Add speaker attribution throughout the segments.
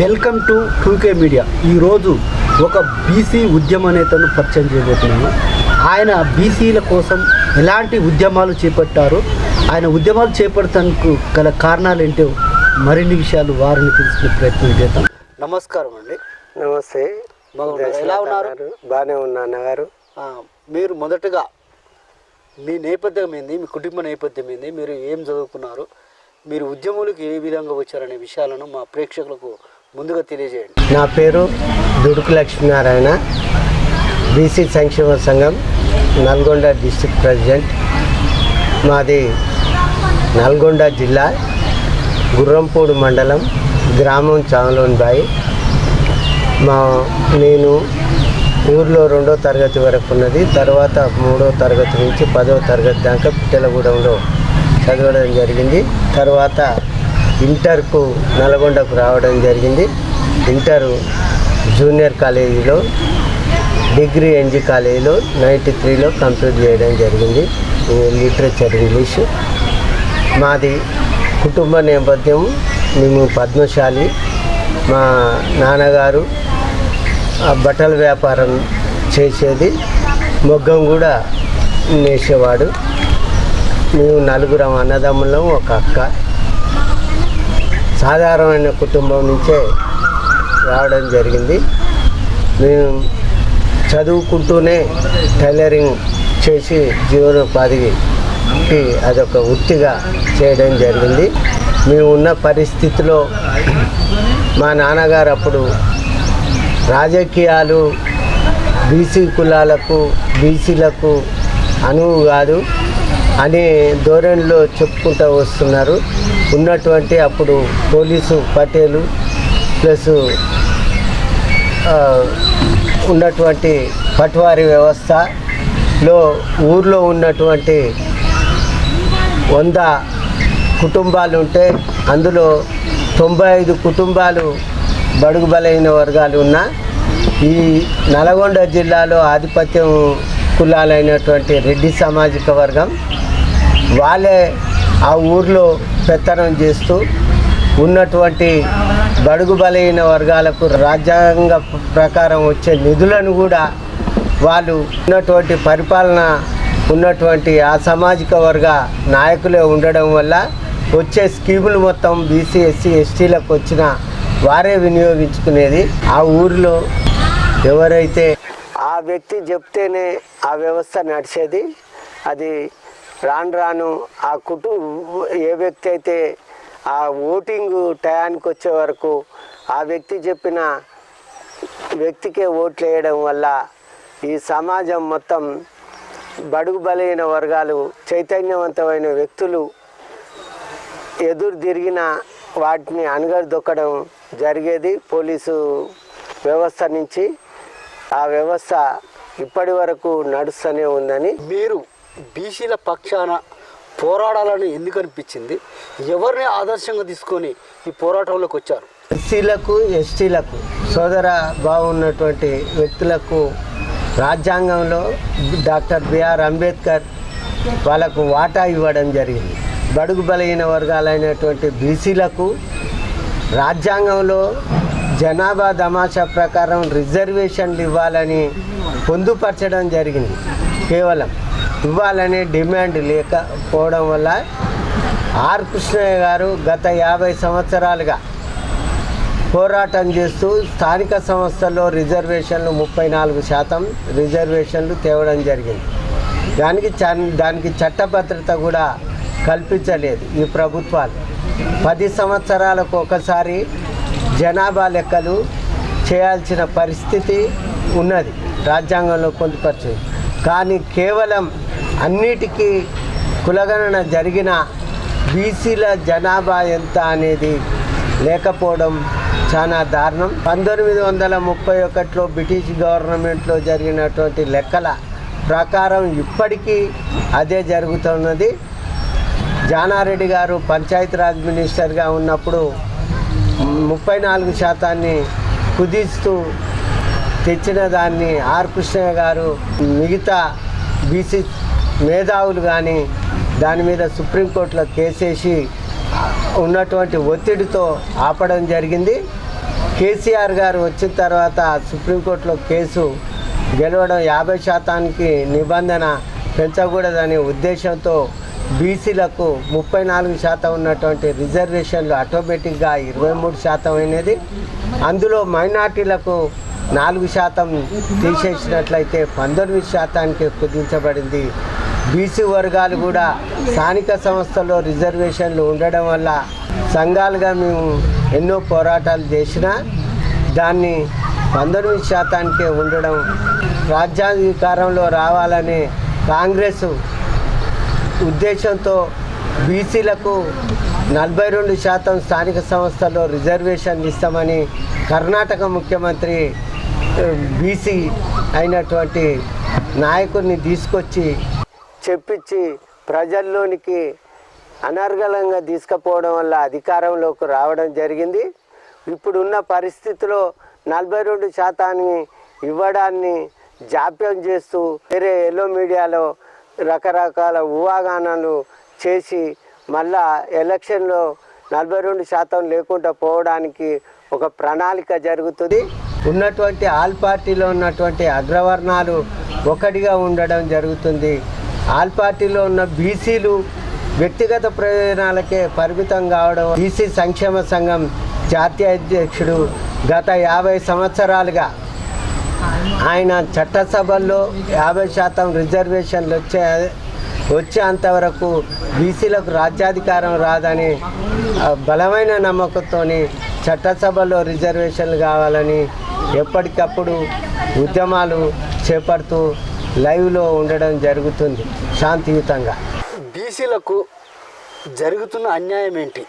Speaker 1: Welcome to టూకే media. ఈరోజు ఒక BC ఉద్యమ నేతను పరిచయం చేయబోతున్నాను. ఆయన బీసీల కోసం ఎలాంటి ఉద్యమాలు చేపట్టారు? ఆయన ఉద్యమాలు చేపడటానికి గల కారణాలు ఏంటో మరిన్ని విషయాలు వారిని తెలుసుకునే ప్రయత్నం చేద్దాం. నమస్కారం అండి.
Speaker 2: నమస్తే?
Speaker 1: ఎలా ఉన్నారు?
Speaker 2: బాగానే ఉన్నా అన్నగారు.
Speaker 1: మీరు మొదటగా మీ నేపథ్యం ఏంది? మీ కుటుంబ నేపథ్యం ఏంది? మీరు ఏం చదువుకున్నారు? మీరు ఉద్యమాలకు ఏ విధంగా వచ్చారనే విషయాలను మా ప్రేక్షకులకు ముందుగా తెలియజేయండి.
Speaker 2: నా పేరు దుడుకు లక్ష్మీనారాయణ బీసీ సంక్షేమ సంఘం నల్గొండ డిస్టిక్ ప్రెసిడెంట్. మాది నల్గొండ జిల్లా గుర్రంపూడి మండలం గ్రామం చామలోని బాయి. మా నేను ఊర్లో రెండో తరగతి వరకు ఉన్నది తర్వాత మూడో తరగతి నుంచి పదో తరగతి దాకా పిట్టలగూడెంలో చదవడం జరిగింది. తర్వాత ఇంటర్కు నల్గొండకు రావడం జరిగింది. ఇంటర్ జూనియర్ కాలేజీలో డిగ్రీ ఎన్జీ కాలేజీలో నైంటీ త్రీలో కంప్లీట్ చేయడం జరిగింది. Literature English. మాది కుటుంబ నేపథ్యం. మేము పద్మశాలి. మా నాన్నగారు ఆ బట్టల వ్యాపారం చేసేది. మొగ్గం కూడా నేసేవాడు. మేము నలుగురం అన్నదమ్ములం ఒక అక్క. సాధారణమైన కుటుంబం నుంచే రావడం జరిగింది. మేము చదువుకుంటూనే టైలరింగ్ చేసి జీవనోపాధికి అదొక వృత్తిగా చేయడం జరిగింది. మేము ఉన్న పరిస్థితిలో మా నాన్నగారు అప్పుడు రాజకీయాలు బీసీ కులాలకు బీసీలకు అనువు కాదు అనే ధోరణిలో చెప్పుకుంటూ వస్తున్నారు. ఉన్నటువంటి అప్పుడు పోలీసు పటేలు ప్లస్ ఉన్నటువంటి పట్వారీ వ్యవస్థలో ఊర్లో ఉన్నటువంటి వంద కుటుంబాలు ఉంటే అందులో తొంభై ఐదు కుటుంబాలు బడుగు బలైన వర్గాలు ఉన్న ఈ నల్గొండ జిల్లాలో ఆధిపత్యం కులాలైనటువంటి రెడ్డి సామాజిక వర్గం వాళ్ళే ఆ ఊర్లో పెత్తనం చేస్తూ ఉన్నటువంటి బడుగు బలైన వర్గాలకు రాజ్యాంగ ప్రకారం వచ్చే నిధులను కూడా వాళ్ళు ఉన్నటువంటి పరిపాలన ఉన్నటువంటి ఆ సామాజిక వర్గ నాయకులే ఉండడం వల్ల వచ్చే స్కీములు మొత్తం బీసీ ఎస్సీ ఎస్టీలకు వచ్చిన వారే వినియోగించుకునేది ఆ ఊరిలో ఎవరైతే ఆ వ్యక్తి చెప్తేనే ఆ వ్యవస్థ నడిచేది అది రాను రాను ఆ కుటుంబ ఏ వ్యక్తి అయితే ఆ ఓటింగ్ టయానికి వచ్చే వరకు ఆ వ్యక్తి చెప్పిన వ్యక్తికే ఓట్లు వేయడం వల్ల ఈ సమాజం మొత్తం బడుగు బలైన వర్గాలు చైతన్యవంతమైన వ్యక్తులు ఎదురు తిరిగిన వాటిని అణగదొక్కడం జరిగేది పోలీసు వ్యవస్థ నుంచి. ఆ వ్యవస్థ ఇప్పటి వరకు నడుస్తూనే ఉందని
Speaker 1: మీరు బీసీల పక్షాన పోరాడాలని ఎందుకు అనిపించింది ఎవరిని ఆదర్శంగా తీసుకొని ఈ పోరాటంలోకి వచ్చారు?
Speaker 2: ఎస్సీలకు ఎస్టీలకు సోదర బాగున్నటువంటి వ్యక్తులకు రాజ్యాంగంలో డాక్టర్ బిఆర్ అంబేద్కర్ వాళ్ళకు వాటా ఇవ్వడం జరిగింది. బడుగు బలహీన వర్గాలైనటువంటి బీసీలకు రాజ్యాంగంలో జనాభా దమాషా ప్రకారం రిజర్వేషన్లు ఇవ్వాలని పొందుపరచడం జరిగింది. కేవలం ఇవ్వాలనే డిమాండ్ లేకపోవడం వల్ల ఆర్ కృష్ణయ్య గారు గత యాభై సంవత్సరాలుగా పోరాటం చేస్తూ స్థానిక సంస్థల్లో రిజర్వేషన్లు ముప్పై నాలుగు శాతం రిజర్వేషన్లు తేవడం జరిగింది. దానికి చ- దానికి చట్టభద్రత కూడా కల్పించలేదు ఈ ప్రభుత్వాలు. పది సంవత్సరాలకు ఒకసారి జనాభా లెక్కలు చేయాల్సిన పరిస్థితి ఉన్నది. రాజ్యాంగంలో పొందుపరిచింది. కానీ కేవలం అన్నిటికీ కులగణన జరిగిన బీసీల జనాభా ఎంత అనేది లేకపోవడం చాలా దారుణం. పంతొమ్మిది వందల ముప్పై ఒకటిలో బ్రిటిష్ గవర్నమెంట్లో జరిగినటువంటి లెక్కల ప్రకారం ఇప్పటికీ అదే జరుగుతున్నది. జానారెడ్డి గారు పంచాయతీరాజ్ మినిస్టర్గా ఉన్నప్పుడు ముప్పై నాలుగు శాతాన్ని కుదిస్తూ తెచ్చిన దాన్ని ఆర్ కృష్ణ గారు మిగతా బీసీ మేధావులు కానీ దాని మీద సుప్రీంకోర్టులో కేసేసి ఉన్నటువంటి ఒత్తిడితో ఆపడం జరిగింది. కేసీఆర్ గారు వచ్చిన తర్వాత సుప్రీంకోర్టులో కేసు గెలవడం యాభై శాతానికి నిబంధన పెంచకూడదనే ఉద్దేశంతో బీసీలకు ముప్పై నాలుగు శాతం ఉన్నటువంటి రిజర్వేషన్లు ఆటోమేటిక్గా ఇరవై మూడు శాతం అయినది. అందులో మైనార్టీలకు నాలుగు శాతం తీసేసినట్లయితే పంతొమ్మిది శాతానికి కుదించబడింది. బీసీ వర్గాలు కూడా స్థానిక సంస్థల్లో రిజర్వేషన్లు ఉండడం వల్ల సంఘాలుగా మేము ఎన్నో పోరాటాలు చేసినా దాన్ని పంతొమ్మిది శాతానికే ఉండడం రాజ్యాధికారంలో రావాలని కాంగ్రెస్ ఉద్దేశంతో బీసీలకు నలభై రెండు శాతం స్థానిక సంస్థల్లో రిజర్వేషన్ ఇస్తామని కర్ణాటక ముఖ్యమంత్రి బీసీ అయినటువంటి నాయకుడిని తీసుకొచ్చి చెప్పించి ప్రజల్లోనికి అనర్గళంగా తీసుకుపోవడం వల్ల అధికారంలోకి రావడం జరిగింది. ఇప్పుడున్న పరిస్థితిలో నలభై రెండు శాతాన్ని ఇవ్వడాన్ని జాప్యం చేస్తూ వేరే ఎల్లో మీడియాలో రకరకాల ఊహాగానాలు చేసి మళ్ళా ఎలక్షన్లో నలభై రెండు శాతం లేకుండా పోవడానికి ఒక ప్రణాళిక జరుగుతుంది. ఉన్నటువంటి ఆల్ పార్టీలో ఉన్నటువంటి అగ్రవర్ణాలు ఒకటిగా ఉండడం జరుగుతుంది. ఆల్ పార్టీలో ఉన్న బీసీలు వ్యక్తిగత ప్రయోజనాలకే పరిమితం కావడం బీసీ సంక్షేమ సంఘం జాతీయ అధ్యక్షుడు గత యాభై సంవత్సరాలుగా ఆయన చట్టసభల్లో యాభై శాతం రిజర్వేషన్లు వచ్చే వచ్చేంత వరకు బీసీలకు రాజ్యాధికారం రాదని బలమైన నమ్మకంతో చట్టసభలో రిజర్వేషన్లు కావాలని ఎప్పటికప్పుడు ఉద్యమాలు చేపడుతూ లైవ్లో ఉండడం జరుగుతుంది శాంతియుతంగా.
Speaker 1: బీసీలకు జరుగుతున్న అన్యాయం ఏంటి?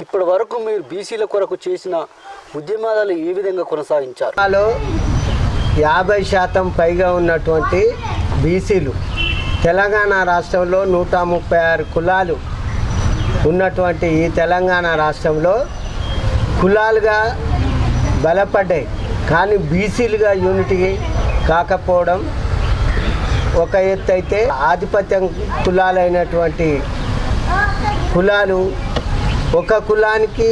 Speaker 1: ఇప్పటి వరకు మీరు బీసీల కొరకు చేసిన ఉద్యమాలను ఏ విధంగా కొనసాగించారు?
Speaker 2: లో యాభై శాతం పైగా ఉన్నటువంటి బీసీలు తెలంగాణ రాష్ట్రంలో నూట ముప్పై ఆరు కులాలు ఉన్నటువంటి ఈ తెలంగాణ రాష్ట్రంలో కులాలుగా బలపడ్డాయి. కానీ బీసీలుగా యూనిటీ కాకపోవడం ఒక ఎత్తు అయితే ఆధిపత్యం కులాలైనటువంటి కులాలు ఒక కులానికి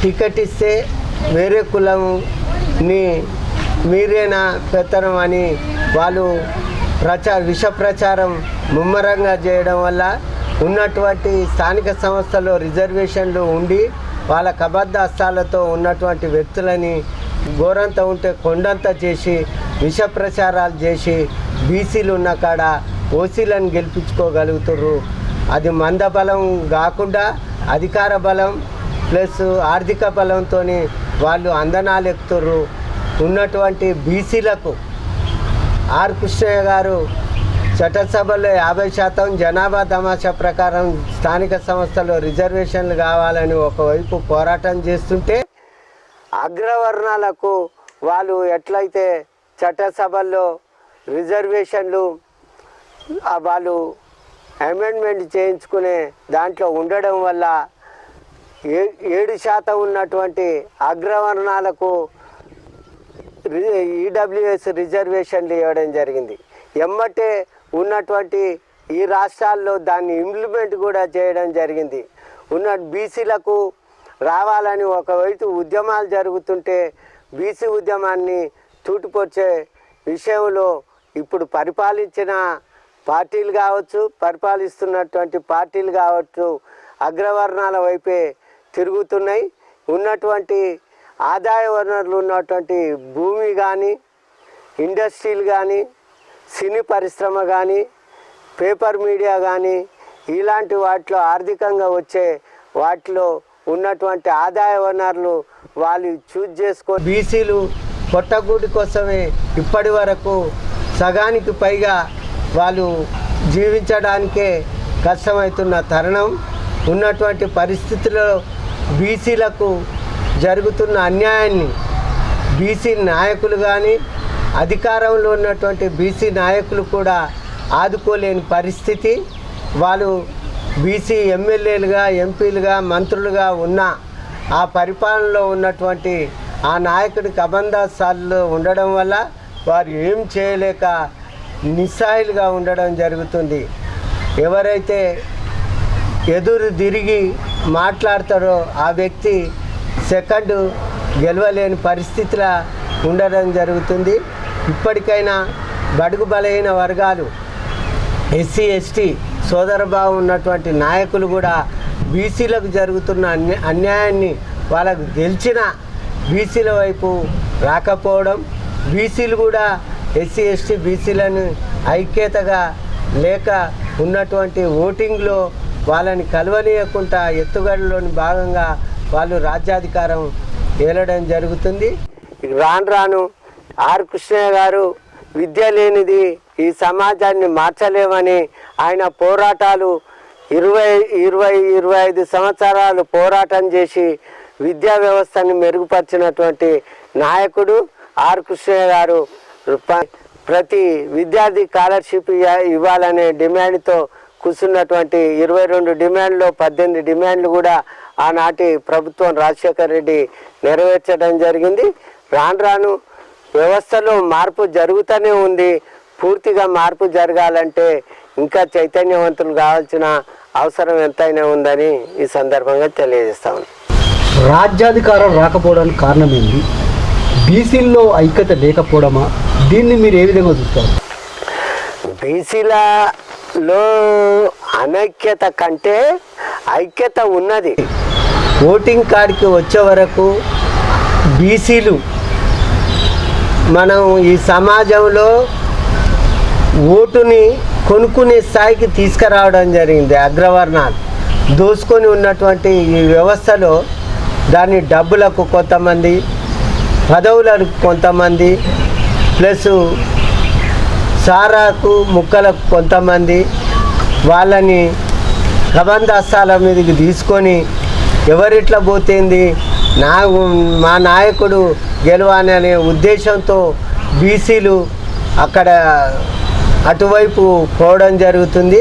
Speaker 2: టికెట్ ఇస్తే వేరే కులంని మీరేనా పెత్తనం అని వాళ్ళు ప్రచార విష ప్రచారం ముమ్మరంగా చేయడం వల్ల ఉన్నటువంటి స్థానిక సంస్థలో రిజర్వేషన్లు ఉండి వాళ్ళ కబద్ధస్తాలతో ఉన్నటువంటి వ్యక్తులని ఘోరంత ఉంటే కొండంత చేసి విష ప్రచారాలు చేసి బీసీలు ఉన్న కాడ ఓసీలను గెలిపించుకోగలుగుతారు అది మంద బలం కాకుండా అధికార బలం ప్లస్ ఆర్థిక బలంతో వాళ్ళు అందనాలు ఎక్కుతారు ఉన్నటువంటి బీసీలకు ఆర్ కృష్ణయ్య గారు చట్టసభలో యాభై శాతం జనాభా తమాషా ప్రకారం స్థానిక సంస్థలు రిజర్వేషన్లు కావాలని ఒకవైపు పోరాటం చేస్తుంటే అగ్రవర్ణాలకు వాళ్ళు ఎట్లయితే చట్టసభల్లో రిజర్వేషన్లు వాళ్ళు అమెండ్మెంట్ చేయించుకునే దాంట్లో ఉండడం వల్ల ఏ ఏడు శాతం ఉన్నటువంటి అగ్రవర్ణాలకు ఈడబ్ల్యూఎస్ రిజర్వేషన్లు ఇవ్వడం జరిగింది. ఎమ్మటే ఉన్నటువంటి ఈ రాష్ట్రాల్లో దాన్ని ఇంప్లిమెంట్ కూడా చేయడం జరిగింది. ఉన్న బీసీలకు రావాలని ఒకవైపు ఉద్యమాలు జరుగుతుంటే బీసీ ఉద్యమాన్ని తూటిపొచ్చే విషయంలో ఇప్పుడు పరిపాలించిన పార్టీలు కావచ్చు పరిపాలిస్తున్నటువంటి పార్టీలు కావచ్చు అగ్రవర్ణాల వైపే తిరుగుతున్నాయి. ఉన్నటువంటి ఆదాయ వనరులు ఉన్నటువంటి భూమి కానీ ఇండస్ట్రీలు కానీ సినీ పరిశ్రమ కానీ పేపర్ మీడియా కానీ ఇలాంటి వాటిలో ఆర్థికంగా వచ్చే వాటిలో ఉన్నటువంటి ఆదాయ వనరులు వాళ్ళు చూజ్ చేసుకో బీసీలు పొట్టగూడి కోసమే ఇప్పటి వరకు సగానికి పైగా వాళ్ళు జీవించడానికే కష్టమవుతున్న తరుణం ఉన్నటువంటి పరిస్థితుల్లో బీసీలకు జరుగుతున్న అన్యాయాన్ని బీసీ నాయకులు కానీ అధికారంలో ఉన్నటువంటి బీసీ నాయకులు కూడా ఆదుకోలేని పరిస్థితి. వాళ్ళు బీసీ ఎమ్మెల్యేలుగా ఎంపీలుగా మంత్రులుగా ఉన్న ఆ పరిపాలనలో ఉన్నటువంటి ఆ నాయకుడికి అబంధాసాల్లో ఉండడం వల్ల వారు ఏం చేయలేక నిస్సాయిలుగా ఉండడం జరుగుతుంది. ఎవరైతే ఎదురు తిరిగి మాట్లాడతారో ఆ వ్యక్తి సెకండ్ గెలవలేని పరిస్థితిలో ఉండడం జరుగుతుంది. ఇప్పటికైనా బడుగు బలహీన వర్గాలు ఎస్సీ ఎస్టీ సోదరభావం ఉన్నటువంటి నాయకులు కూడా బీసీలకు జరుగుతున్న అన్యాయాన్ని వాళ్ళకు గెలిచిన బీసీల వైపు రాకపోవడం బీసీలు కూడా ఎస్సీ ఎస్టీ బీసీలను ఐక్యతగా లేక ఉన్నటువంటి ఓటింగ్లో వాళ్ళని కలవనీయకుండా ఎత్తుగడలోని భాగంగా వాళ్ళు రాజ్యాధికారం ఏలడం జరుగుతుంది. రాను రాను ఆర్ కృష్ణయ్య గారు విద్య లేనిది ఈ సమాజాన్ని మార్చలేమని ఆయన పోరాటాలు ఇరవై ఇరవై ఇరవై ఐదు సంవత్సరాలు పోరాటం చేసి విద్యా వ్యవస్థని మెరుగుపరిచినటువంటి నాయకుడు ఆర్ కృష్ణయ్య గారు ప్రతి విద్యార్థి స్కాలర్షిప్ ఇవ్వాలనే డిమాండ్తో కూర్చున్నటువంటి ఇరవై రెండు డిమాండ్లు పద్దెనిమిది డిమాండ్లు కూడా ఆనాటి ప్రభుత్వం రాజశేఖర రెడ్డి నెరవేర్చడం జరిగింది. రాను రాను వ్యవస్థలో మార్పు జరుగుతూనే ఉంది. పూర్తిగా మార్పు జరగాలంటే ఇంకా చైతన్యవంతులు కావాల్సిన అవసరం ఎంతైనా ఉందని ఈ సందర్భంగా తెలియజేస్తాను
Speaker 1: రాజ్యాధికారం రాకపోవడానికి కారణం ఏంటి బీసీల్లో ఐక్యత లేకపోవడమా? దీన్ని మీరు ఏ విధంగా చూస్తారు?
Speaker 2: బీసీలలో అనైక్యత కంటే ఐక్యత ఉన్నది. ఓటింగ్ కార్డుకి వచ్చే వరకు బీసీలు మనం ఈ సమాజంలో ఓటుని కొనుక్కునే స్థాయికి తీసుకురావడం జరిగింది అగ్రవర్ణాలు. దోసుకొని ఉన్నటువంటి ఈ వ్యవస్థలో దాని డబ్బులకు కొంతమంది పదవులను కొంతమంది ప్లస్ సారాకు ముక్కలకు కొంతమంది వాళ్ళని కబందాస్తాల మీదకి తీసుకొని ఎవరిట్లా పోతేంది? నా మా నాయకుడు గెలవాలని అనే ఉద్దేశంతో బీసీలు అక్కడ అటువైపు పోవడం జరుగుతుంది.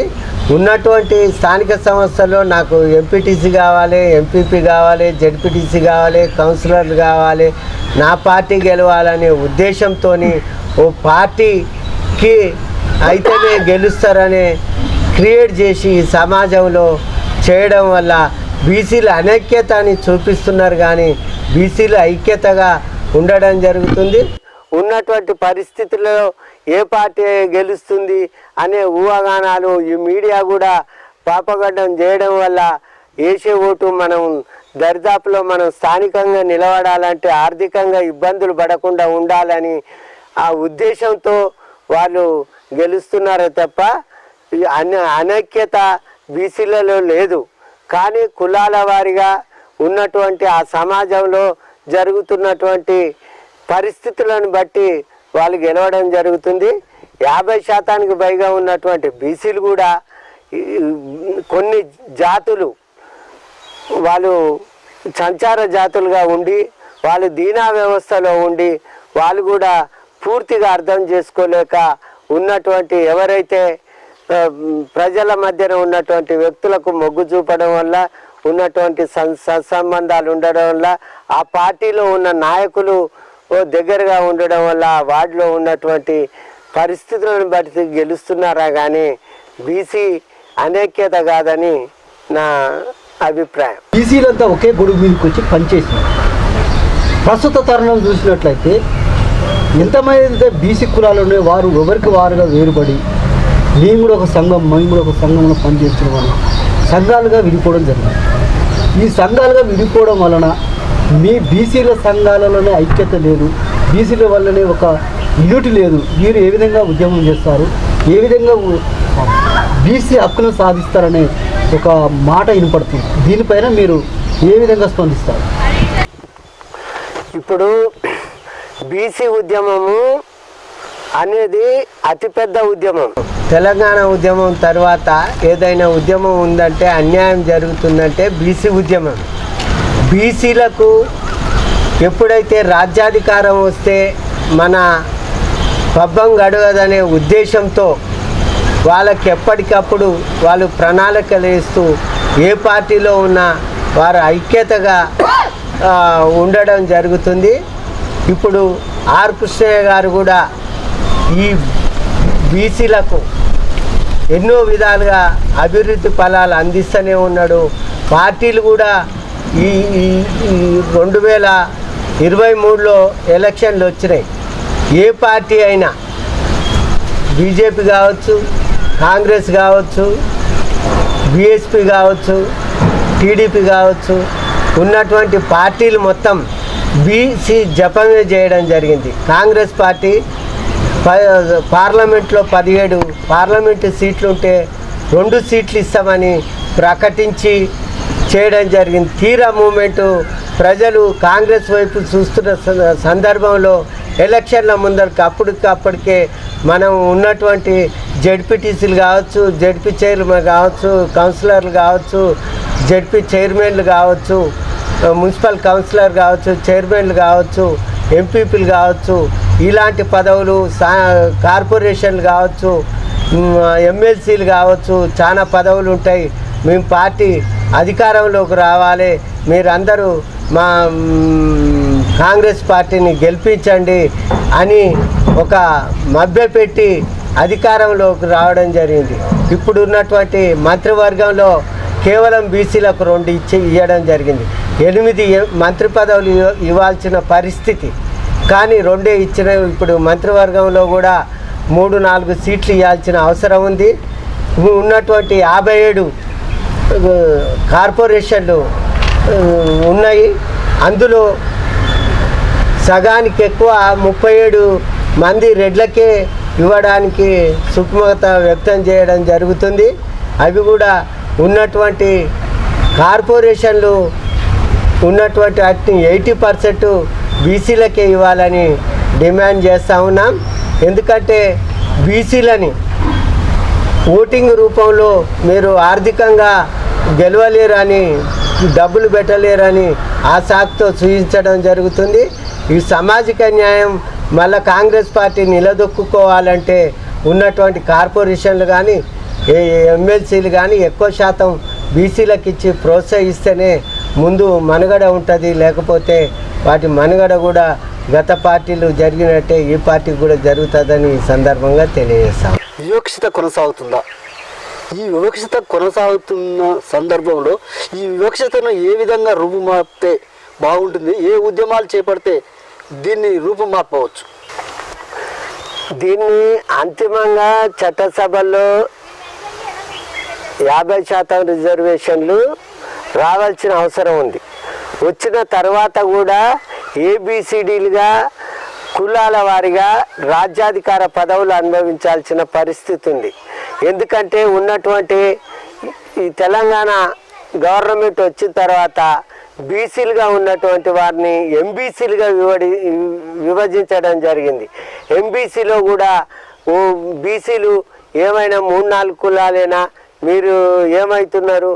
Speaker 2: ఉన్నటువంటి స్థానిక సంస్థల్లో నాకు ఎంపీటీసీ కావాలి ఎంపీపీ కావాలి జడ్పీటీసీ కావాలి కౌన్సిలర్లు కావాలి. నా పార్టీ గెలవాలనే ఉద్దేశంతో ఓ పార్టీకి అయితేనే గెలుస్తారనే క్రియేట్ చేసి ఈ సమాజంలో చేయడం వల్ల బీసీల అనైక్యత అని చూపిస్తున్నారు కానీ బీసీలు ఐక్యతగా ఉండడం జరుగుతుంది. ఉన్నటువంటి పరిస్థితుల్లో ఏ పార్టీ గెలుస్తుంది అనే ఊహాగానాలు ఈ మీడియా కూడా పాపగడ్డం చేయడం వల్ల వేసే ఓటు మనం దరిదాపులో మనం స్థానికంగా నిలబడాలంటే ఆర్థికంగా ఇబ్బందులు పడకుండా ఉండాలని ఆ ఉద్దేశంతో వాళ్ళు గెలుస్తున్నారే తప్ప ఈ అన అనైక్యత బీసీలలో లేదు. కానీ కులాల వారిగా ఉన్నటువంటి ఆ సమాజంలో జరుగుతున్నటువంటి పరిస్థితులను బట్టి వాళ్ళు గెలవడం జరుగుతుంది. యాభై శాతానికి పైగా ఉన్నటువంటి బీసీలు కూడా కొన్ని జాతులు వాళ్ళు సంచార జాతులుగా ఉండి వాళ్ళు దీనా వ్యవస్థలో ఉండి వాళ్ళు కూడా పూర్తిగా అర్థం చేసుకోలేక ఉన్నటువంటి ఎవరైతే ప్రజల మధ్యన ఉన్నటువంటి వ్యక్తులకు మొగ్గు చూపడం వల్ల ఉన్నటువంటి సంబంధాలు ఉండడం వల్ల ఆ పార్టీలో ఉన్న నాయకులు దగ్గరగా ఉండడం వల్ల వార్డులో ఉన్నటువంటి పరిస్థితులను బట్టి గెలుస్తున్నారా కానీ బీసీ అనేక్యత కాదని నా అభిప్రాయం.
Speaker 1: బీసీలంతా ఒకే గొడుగు మీదకి వచ్చి పనిచేసినారు. ప్రస్తుత తరుణం చూసినట్లయితే ఎంతమంది అయితే బీసీ కులాలు ఉండే వారు ఎవరికి వారుగా వేరుపడి మేము కూడా ఒక సంఘం మేము కూడా ఒక సంఘంలో పనిచేస్తున్నామని సంఘాలుగా విడిపోవడం జరిగింది. ఈ సంఘాలుగా విడిపోవడం వలన మీ బీసీల సంఘాలలోనే ఐక్యత లేదు. బీసీల వల్లనే ఒక యూనిట్ లేదు. మీరు ఏ విధంగా ఉద్యమం చేస్తారు? ఏ విధంగా బీసీ హక్కులను సాధిస్తారనే ఒక మాట వినపడుతుంది. దీనిపైన మీరు ఏ విధంగా స్పందిస్తారు?
Speaker 2: ఇప్పుడు బీసీ ఉద్యమము అనేది అతిపెద్ద ఉద్యమం. తెలంగాణ ఉద్యమం తర్వాత ఏదైనా ఉద్యమం ఉందంటే అన్యాయం జరుగుతుందంటే బీసీ ఉద్యమం. బీసీలకు ఎప్పుడైతే రాజ్యాధికారం వస్తే మన పబ్బం గడవదనే ఉద్దేశంతో వాళ్ళకి ఎప్పటికప్పుడు వాళ్ళు ప్రణాళికలు వేస్తూ ఏ పార్టీలో ఉన్నా వారు ఐక్యతగా ఉండడం జరుగుతుంది. ఇప్పుడు ఆర్ కృష్ణయ్య గారు కూడా ఈ బీసీలకు ఎన్నో విధాలుగా అభివృద్ధి ఫలాలు అందిస్తూనే ఉన్నాడు. పార్టీలు కూడా ఈ ఈ రెండు వేల ఇరవై మూడులో ఎలక్షన్లు వచ్చినాయి. ఏ పార్టీ అయినా బీజేపీ కావచ్చు కాంగ్రెస్ కావచ్చు బీఎస్పీ కావచ్చు టీడీపీ కావచ్చు ఉన్నటువంటి పార్టీలు మొత్తం బీసీ జపమే చేయడం జరిగింది. కాంగ్రెస్ పార్టీ ప- పార్లమెంట్లో పదిహేడు పార్లమెంటు సీట్లు ఉంటే రెండు సీట్లు ఇస్తామని ప్రకటించి చేయడం జరిగింది. తీరా మూమెంటు ప్రజలు కాంగ్రెస్ వైపు చూస్తున్న సందర్భంలో ఎలక్షన్ల ముందరికి అప్పటికప్పటికే మనం ఉన్నటువంటి జడ్పీటీసీలు కావచ్చు జడ్పీ చైర్మన్ కావచ్చు కౌన్సిలర్లు కావచ్చు జడ్పీ చైర్మన్లు కావచ్చు మున్సిపల్ కౌన్సిలర్ కావచ్చు చైర్మన్లు కావచ్చు ఎంపీపీలు కావచ్చు ఇలాంటి పదవులు సా కార్పొరేషన్లు కావచ్చు ఎమ్మెల్సీలు కావచ్చు చాలా పదవులు ఉంటాయి. మేము పార్టీ అధికారంలోకి రావాలి. మీరందరూ మా కాంగ్రెస్ పార్టీని గెలిపించండి అని ఒక మభ్యపెట్టి అధికారంలోకి రావడం జరిగింది. ఇప్పుడు ఉన్నటువంటి మంత్రివర్గంలో కేవలం బీసీలకు రెండు ఇచ్చి ఇవ్వడం జరిగింది. ఎనిమిది మంత్రి పదవులు ఇవ్వ- ఇవ్వాల్సిన పరిస్థితి. కానీ రెండే ఇచ్చిన ఇప్పుడు మంత్రివర్గంలో కూడా మూడు నాలుగు సీట్లు ఇవ్వాల్సిన అవసరం ఉంది. ఉన్నటువంటి యాభై ఏడు కార్పొరేషన్లు ఉన్నాయి. అందులో సగానికి ఎక్కువ ముప్పై ఏడు మంది రెడ్లకే ఇవ్వడానికి సుక్మత వ్యక్తం చేయడం జరుగుతుంది. అవి కూడా ఉన్నటువంటి కార్పొరేషన్లు ఉన్నటువంటి అట్టి ఎయిటీ పర్సెంట్ బీసీలకే ఇవ్వాలని డిమాండ్ చేస్తూ ఉన్నాం. ఎందుకంటే బీసీలని ఓటింగ్ రూపంలో మీరు ఆర్థికంగా గెలవలేరని డబ్బులు పెట్టలేరని ఆ సాకుతో సూచించడం జరుగుతుంది. ఈ సామాజిక న్యాయం మళ్ళీ కాంగ్రెస్ పార్టీ నిలదొక్కుకోవాలంటే ఉన్నటువంటి కార్పొరేషన్లు కానీ ఎమ్మెల్సీలు కానీ ఎక్కువ శాతం బీసీలకు ఇచ్చి ప్రోత్సహిస్తేనే ముందు మనుగడ ఉంటుంది. లేకపోతే వాటి మనుగడ కూడా గత పార్టీలు జరిగినట్టే ఈ పార్టీకి కూడా జరుగుతుందని ఈ సందర్భంగా తెలియజేస్తాం.
Speaker 1: వివక్షత కొనసాగుతుందా? ఈ వివక్షత కొనసాగుతున్న సందర్భంలో ఈ వివక్షతను ఏ విధంగా రూపుమాపితే బాగుంటుంది ఏ ఉద్యమాలు చేపడితే దీన్ని రూపుమాపవచ్చు?
Speaker 2: దీన్ని అంతిమంగా చట్టసభల్లో యాభై శాతం రిజర్వేషన్లు రావాల్సిన అవసరం ఉంది. వచ్చిన తర్వాత కూడా ఏబిసిడీలుగా కులాల వారిగా రాజ్యాధికార పదవులు అనుభవించాల్సిన పరిస్థితి ఉంది. ఎందుకంటే ఉన్నటువంటి ఈ తెలంగాణ గవర్నమెంట్ వచ్చిన తర్వాత బీసీలుగా ఉన్నటువంటి వారిని ఎంబీసీలుగా వివడి విభజించడం జరిగింది. ఎంబీసీలో కూడా ఓ బీసీలు ఏమైనా మూడు నాలుగు కులాలేనా మీరు ఏమవుతున్నారు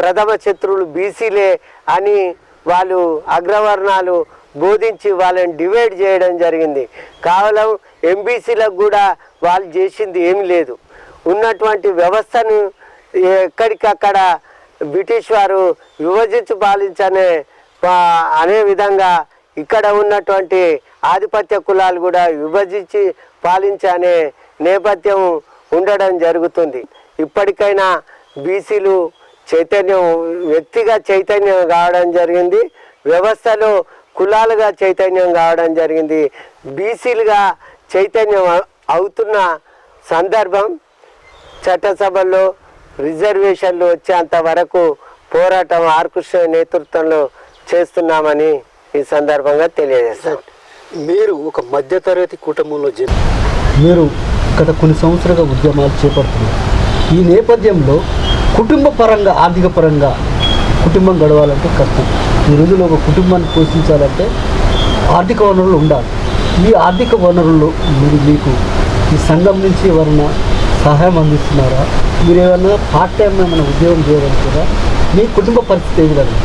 Speaker 2: ప్రథమ శత్రువులు బీసీలే అని వాళ్ళు అగ్రవర్ణాలు బోధించి వాళ్ళని డివైడ్ చేయడం జరిగింది. కేవలం ఎంబీసీలకు కూడా వాళ్ళు చేసింది ఏమీ లేదు. ఉన్నటువంటి వ్యవస్థను ఎక్కడికక్కడ బ్రిటిష్ వారు విభజించి పాలించనే అనే విధంగా ఇక్కడ ఉన్నటువంటి ఆధిపత్య కులాలు కూడా విభజించి పాలించనే నేపథ్యం ఉండడం జరుగుతుంది. ఇప్పటికైనా బీసీలు చైతన్యం వ్యక్తిగా చైతన్యం కావడం జరిగింది. వ్యవస్థలో కులాలుగా చైతన్యం కావడం జరిగింది. బీసీలుగా చైతన్యం అవు- అవుతున్న సందర్భం చట్టసభల్లో రిజర్వేషన్లు వచ్చేంత వరకు పోరాటం ఆర్ కృష్ణ నేతృత్వంలో చేస్తున్నామని ఈ సందర్భంగా తెలియజేస్తాం.
Speaker 1: మీరు ఒక మధ్యతరగతి కుటుంబంలో మీరు గత కొన్ని సంవత్సరాలుగా ఉద్యమాలు చేపడుతున్నారు. ఈ నేపథ్యంలో కుటుంబ పరంగా ఆర్థిక పరంగా కుటుంబం గడవాలంటే కష్టం. ఈ రోజుల్లో ఒక కుటుంబాన్ని పోషించాలంటే ఆర్థిక వనరులు ఉండాలి. ఈ ఆర్థిక వనరులు మీరు మీకు ఈ సంఘం నుంచి ఎవరైనా సహాయం అందిస్తున్నారా? మీరు ఏమైనా పార్ట్ టైం ఏమైనా ఉద్యోగం చేయగలుగుతారా మీ కుటుంబ పరిస్థితి ఏ విధంగా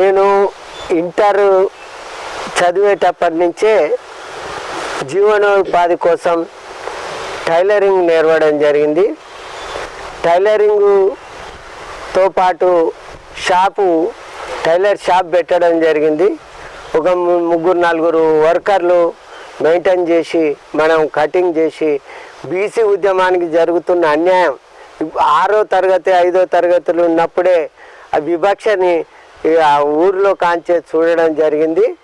Speaker 2: నేను ఇంటర్ చదివేటప్పటి నుంచే జీవనోపాధి కోసం టైలరింగ్ నేర్వడం జరిగింది. టైలరింగుతో పాటు షాపు టైలర్ షాప్ పెట్టడం జరిగింది. ఒక ము- ముగ్గురు నలుగురు వర్కర్లు మెయింటైన్ చేసి మనం కటింగ్ చేసి బీసీ ఉద్యమానికి జరుగుతున్న అన్యాయం. ఆరో తరగతి ఐదో తరగతులు ఉన్నప్పుడే ఆ వివక్షని ఆ ఊర్లో కాంచే చూడడం జరిగింది.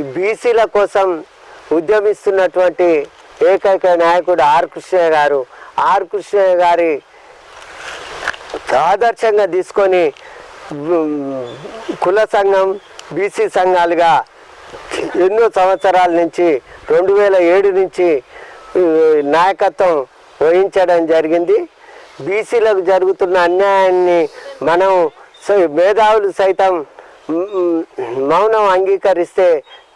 Speaker 2: బీసీల కోసం ఉద్యమిస్తున్నటువంటి ఏకైక నాయకుడు ఆర్ కృష్ణయ్య గారు. ఆర్ కృష్ణయ్య గారి ఆదర్శంగా తీసుకొని కుల సంఘం బీసీ సంఘాలుగా ఎన్నో సంవత్సరాల నుంచి రెండు వేల ఏడు నుంచి నాయకత్వం వహించడం జరిగింది. బీసీలకు జరుగుతున్న అన్యాయాన్ని మనం మేధావులు సైతం మౌనం అంగీకరిస్తే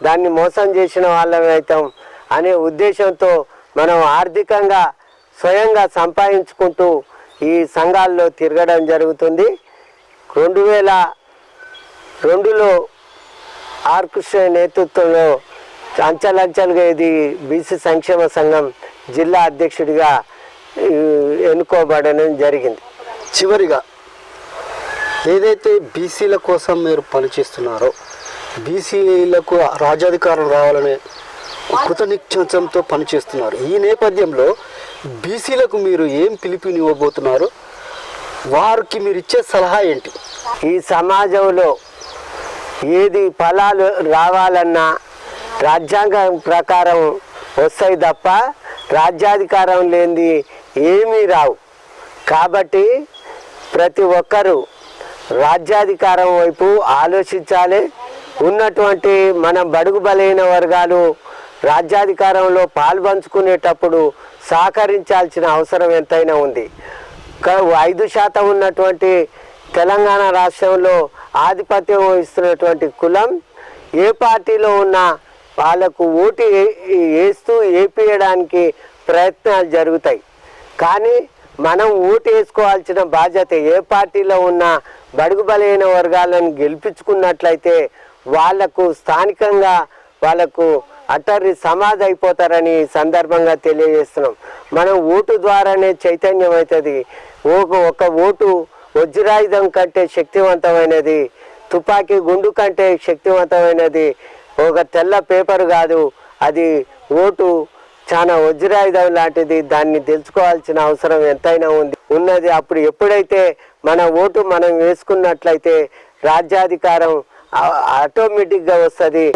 Speaker 2: దాన్ని మోసం చేసిన వాళ్ళం అవుతాం అనే ఉద్దేశంతో మనం ఆర్థికంగా స్వయంగా సంపాదించుకుంటూ ఈ సంఘాల్లో తిరగడం జరుగుతుంది. రెండు వేల రెండులో ఆర్ నేతృత్వంలో అంచెలంచెలుగా ఇది బీసీ సంక్షేమ సంఘం జిల్లా అధ్యక్షుడిగా ఎన్నుకోబడడం జరిగింది.
Speaker 1: చివరిగా ఏదైతే బీసీల కోసం మీరు పనిచేస్తున్నారో బీసీలకు రాజ్యాధికారం రావాలనే కృతనిక్షంతో పనిచేస్తున్నారు. ఈ నేపథ్యంలో బీసీలకు మీరు ఏం పిలుపునివ్వబోతున్నారు? వారికి మీరు ఇచ్చే సలహా ఏంటి?
Speaker 2: ఈ సమాజంలో ఏది ఫలాలు రావాలన్నా రాజ్యాంగం ప్రకారం వస్తాయి తప్ప రాజ్యాధికారం లేనిది ఏమీ రావు. కాబట్టి ప్రతి ఒక్కరూ రాజ్యాధికారం వైపు ఆలోచించాలి. ఉన్నటువంటి మన బడుగు బలైన వర్గాలు రాజ్యాధికారంలో పాల్పంచుకునేటప్పుడు సహకరించాల్సిన అవసరం ఎంతైనా ఉంది. ఐదు శాతం ఉన్నటువంటి తెలంగాణ రాష్ట్రంలో ఆధిపత్యం వహిస్తున్నటువంటి కులం ఏ పార్టీలో ఉన్నా వాళ్ళకు ఓటు వేస్తూ ఏపీయడానికి ప్రయత్నాలు జరుగుతాయి. కానీ మనం ఓటు వేసుకోవాల్సిన బాధ్యత ఏ పార్టీలో ఉన్నా బడుగు బలైన వర్గాలను గెలిపించుకున్నట్లయితే వాళ్ళకు స్థానికంగా వాళ్ళకు అటర్రి సమాధి అయిపోతారని సందర్భంగా తెలియజేస్తున్నాం. మనం ఓటు ద్వారానే చైతన్యం అవుతుంది ఒక ఒక ఓటు వజ్రాయుధం కంటే శక్తివంతమైనది తుపాకీ గుండు కంటే శక్తివంతమైనది ఒక తెల్ల పేపర్ కాదు. అది ఓటు చాలా వజ్రాయుధం లాంటిది. దాన్ని తెలుసుకోవాల్సిన అవసరం ఎంతైనా ఉంది. ఉన్నది అప్పుడు ఎప్పుడైతే మన ఓటు మనం వేసుకున్నట్లయితే రాజ్యాధికారం ఆటోమేటిక్గా వస్తుంది.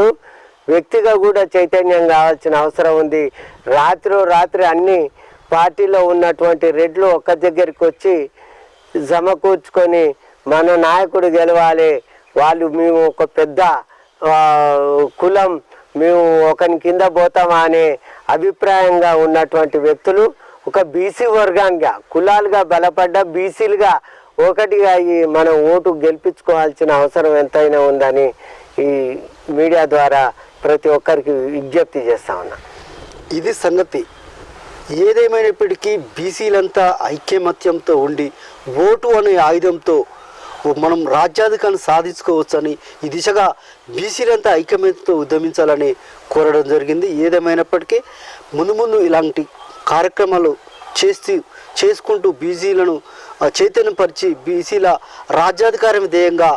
Speaker 2: వ్యక్తిగా కూడా చైతన్యం కావాల్సిన అవసరం ఉంది. రాత్రి రాత్రి అన్ని పార్టీలో ఉన్నటువంటి రెడ్లు ఒక్క దగ్గరికి వచ్చి సమకూర్చుకొని మన నాయకుడు గెలవాలి వాళ్ళు మేము ఒక పెద్ద కులం మేము ఒకని కింద పోతామా అనే అభిప్రాయంగా ఉన్నటువంటి వ్యక్తులు ఒక బీసీ వర్గంగా కులాలుగా బలపడ్డ బీసీలుగా ఒకటిగా ఈ మనం ఓటు గెలిపించుకోవాల్సిన అవసరం ఎంతైనా ఉందని ఈ మీడియా ద్వారా ప్రతి ఒక్కరికి విజ్ఞప్తి చేస్తా ఉన్నా.
Speaker 1: ఇది సంగతి. ఏదేమైనప్పటికీ బీసీలంతా ఐక్యమత్యంతో ఉండి ఓటు అనే ఆయుధంతో మనం రాజ్యాధికారాన్ని సాధించుకోవచ్చని ఈ దిశగా బీసీలంతా ఐక్యమత్యంతో ఉద్యమించాలని కోరడం జరిగింది. ఏదేమైనప్పటికీ ముందు ముందు ఇలాంటి కార్యక్రమాలు చేస్తూ చేసుకుంటూ బీసీలను ఆ, చైతన్యపరిచి బీసీల రాజ్యాధికారం ధ్యేయంగా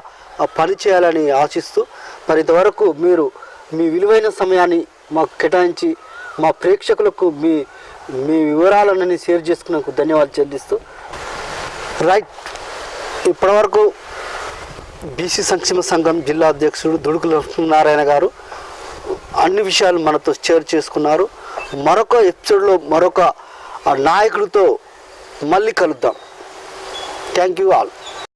Speaker 1: పనిచేయాలని ఆశిస్తూ మరి ఇంతవరకు మీరు మీ విలువైన సమయాన్ని మాకు కేటాయించి మా ప్రేక్షకులకు మీ మీ వివరాలన్నీ షేర్ చేసుకున్నందుకు ధన్యవాదాలు చెల్లిస్తూ రైట్ ఇప్పటివరకు బీసీ సంక్షేమ సంఘం జిల్లా అధ్యక్షుడు దుడుకు లక్ష్మీనారాయణ గారు అన్ని విషయాలు మనతో షేర్ చేసుకున్నారు. మరొక ఎపిసోడ్లో మరొక నాయకుడితో మళ్ళీ కలుద్దాం. Thank you all.